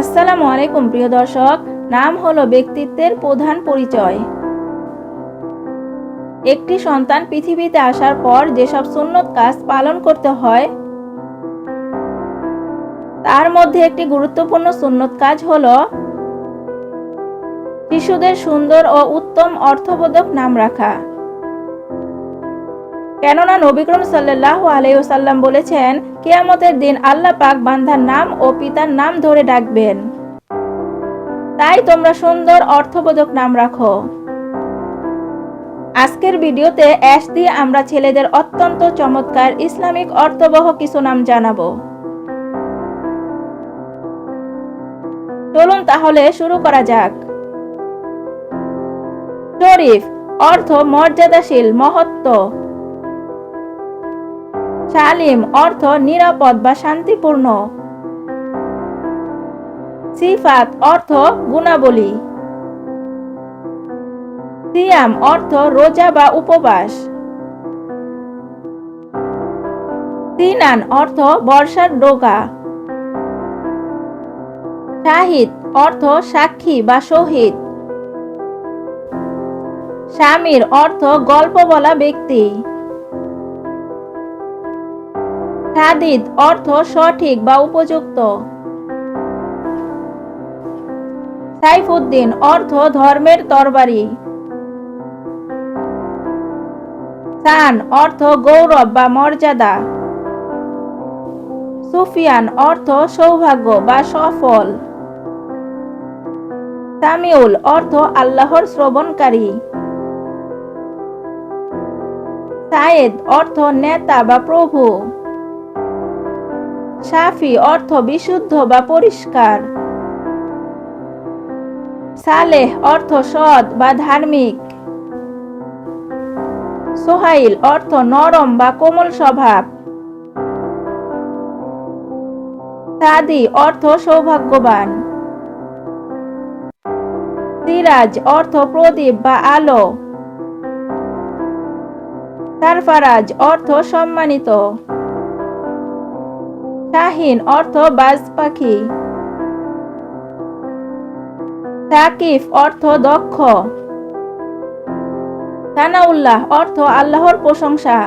আসসালামু আলাইকুম, প্রিয় দর্শক। নাম হলো ব্যক্তিত্বের প্রধান পরিচয়। একটি সন্তান পৃথিবীতে আসার পর যেসব সুন্নত কাজ পালন করতে হয়, তার মধ্যে একটি গুরুত্বপূর্ণ সুন্নত কাজ হল শিশুদের সুন্দর ও উত্তম অর্থবোধক নাম রাখা। কেননা নবিক্রম সাল্লাহ আলাইসাল্লাম বলেছেন, কেয়ামতের দিন আল্লাহ পাক বান্ধার নাম ও পিতার নাম ধরে ডাকবেন। তাই তোমরা সুন্দর অর্থবোধক নাম রাখো। আজকের ভিডিওতে অ্যাশ দিয়ে আমরা ছেলেদের অত্যন্ত চমৎকার ইসলামিক অর্থবহ কিছু নাম জানাব। চলুন তাহলে শুরু করা যাক। শরীফ, অর্থ, মর্যাদাশীল, মহত্ব। শালিম অর্থ নিরাপদ বা শান্তিপূর্ণ। সিফাত অর্থ গুণাবলী। সিয়াম অর্থ রোজা বা উপবাস। সিনান অর্থ বর্ষার ডোগা। শাহিদ অর্থ সাক্ষী বা শহীদ। স্বামীর অর্থ গল্প বলা ব্যক্তি। সাদিদ অর্থ সঠিক বা উপযুক্ত। সাইফুদ্দিন, অর্থ ধর্মের তরবারি। সান, অর্থ গৌরব বা মর্যাদা। সুফিয়ান, অর্থ সৌভাগ্য বা সফল। সামিউল, অর্থ আল্লাহর শ্রবণকারী। সায়েদ, অর্থ নেতা বা প্রভু। সাফি, অর্থ বিশুদ্ধ বা পরিষ্কার। সালেহ, অর্থ সৎ বা ধার্মিক। সোহাইল, অর্থ নরম বা কোমল স্বভাব। সাদি, অর্থ সৌভাগ্যবান। সিরাজ, অর্থ প্রদীপ বা আলো। সারফারাজ, অর্থ সম্মানিত। শাহিন অর্থ বাজ পাখি। সাকিফ অর্থ দক্ষ। সানাউল্লাহ অর্থ আল্লাহর প্রশংসা।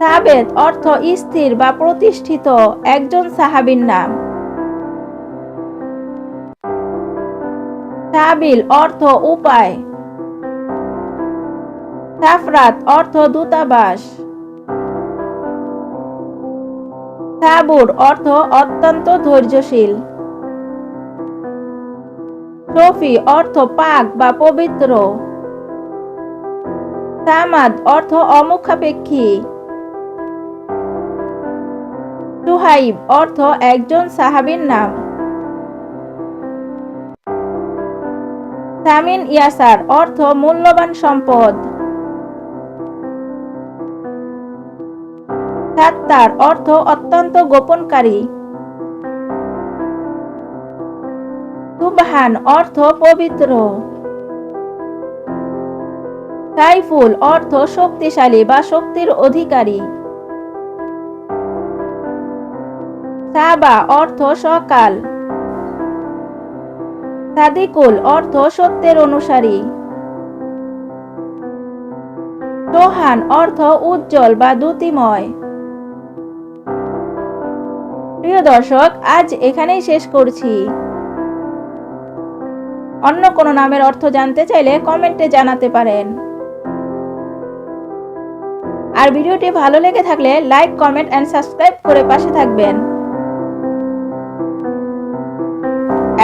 সাবেদ অর্থ স্থির বা প্রতিষ্ঠিত, একজন সাহাবীর নাম। সাবিল অর্থ উপায়। সাফরাত অর্থ দূতাবাস। সাবুর অর্থ অত্যন্ত ধৈর্যশীল। শফি অর্থ পাক বা পবিত্র। সামাদ অর্থ অমুখাপেক্ষী। সুহাইব অর্থ একজন সাহাবীর নাম। সামিন ইয়াসার অর্থ মূল্যবান সম্পদ। সাত্তার অর্থ অত্যন্ত গোপনকারী। সুবহান অর্থ পবিত্র। সাইফুল অর্থ শক্তিশালী বা শক্তির অধিকারী। সাবা অর্থ সকাল। সাদিকুল অর্থ সত্যের অনুসারী। সোহান অর্থ উজ্জ্বল বা দ্যুতিময়। প্রিয় দর্শক, আজ এখানেই শেষ করছি। অন্য কোনো নামের অর্থ জানতে চাইলে কমেন্টে জানাতে পারেন। আর ভিডিওটি ভালো লেগে থাকলে লাইক, কমেন্ট অ্যান্ড সাবস্ক্রাইব করে পাশে থাকবেন।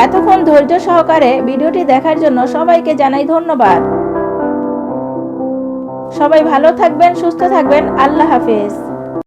এতক্ষণ ধৈর্য সহকারে ভিডিওটি দেখার জন্য সবাইকে জানাই ধন্যবাদ। সবাই ভালো থাকবেন, সুস্থ থাকবেন, আল্লাহ হাফেজ।